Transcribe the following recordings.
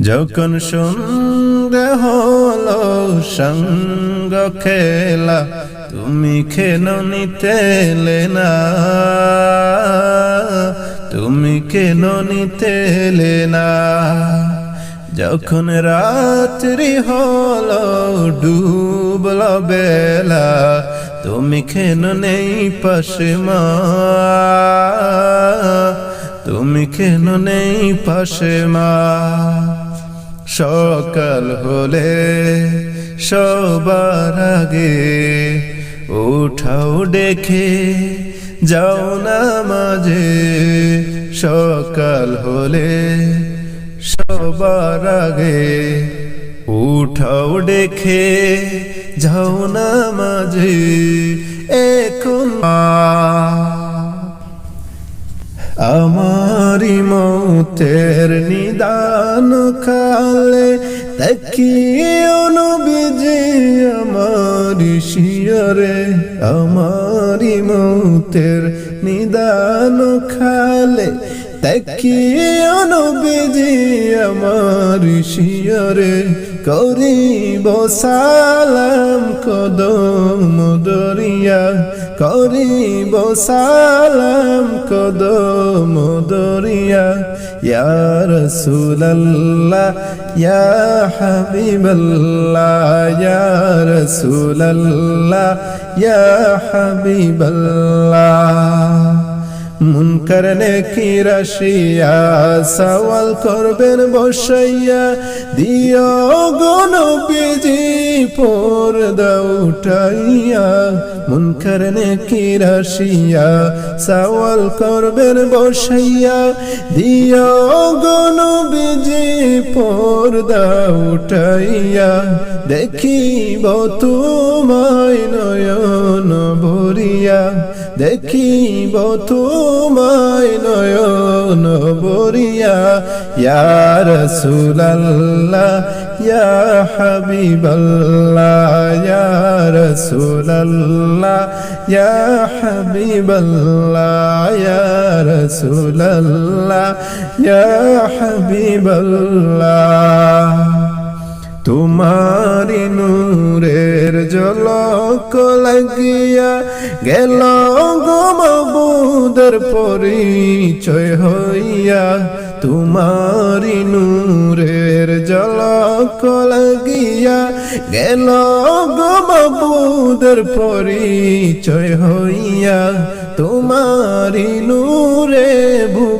যখন সন্ধে হলো, সঙ্গ খেলা, তুমি কেন নিতে না? তুমি কেন নিতে না? যখন রাত্রি হলো, ডুবল বেলা, তুমি কেন নেই পাশে মা? তুমি কেন নেই পাশে মা? সকাল হলে সবার আগে উঠাও ডেকে যাও না মাঝে। সকাল হলে সবার আগে উঠাও ডেকে যাও না মাঝে। এখন আমারি মৌতের নিদান কালে তাকিও নবীজি আমারি শিয়রে, আমারি মৌতের নিদান খালে তাকিও নবীজি আমারি শিয়রে, করিব সালাম কদম দরিয়া করিব সালাম কদম দরিয়া। ইয়া রাসূলুল্লাহ ইয়া হাবিবাল্লাহ ইয়া রাসূলুল্লাহ ইয়া মুনকার নেকি রাশিয়া, সওয়াল করবেন বসাইয়া, দিও গণ বিজি পর উঠাইয়া। মুনকার নেকি রাশিয়া, সওয়াল করবেন বসাইয়া, দিও গণ বিজি পর উঠাইয়া। দেখিব তোমায় নয়ন ভরিয়া দেখিব তোমায় নয়ন বরিয়া, ইয়া রাসূলুল্লাহ, ইয়া হাবিবাল্লাহ, ইয়া রাসূলুল্লাহ, ইয়া হাবিবাল্লাহ, ইয়া রাসূলুল্লাহ, ইয়া হাবিবাল্লাহ। তোমারি নূরের জলক লাগিয়া গেল গমবুদের পরিচয় হইয়া। তোমারি নূরের জলক লাগিয়া গেল গমবুদের পরিচয় হইয়া। তোমারি নূরে ভুবন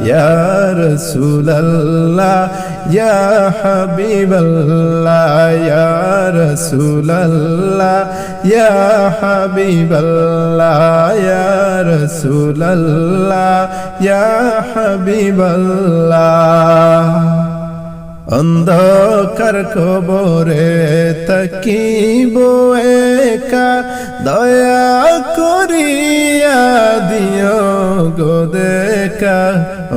ইয়া রাসূলুল্লাহ ইয়া হাবিবাল্লাহ ইয়া রাসূলুল্লাহ ইয়া হাবিবাল্লাহ ইয়া রাসূলুল্লাহ ইয়া হাবিবাল্লাহ অন্ধকার কবরে তাকিব একা, দয়া করিয়া দিও গো দেখা।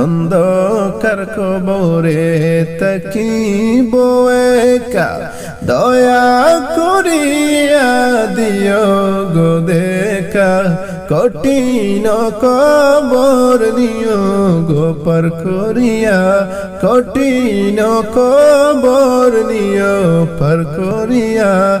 অন্ধকার কবরে তাকিব একা। দয়া করিয়া দিও গো দেখা। কঠিন কবর নিয় গোপর করিয়া। কঠিন কবর নিয় পর করিয়া।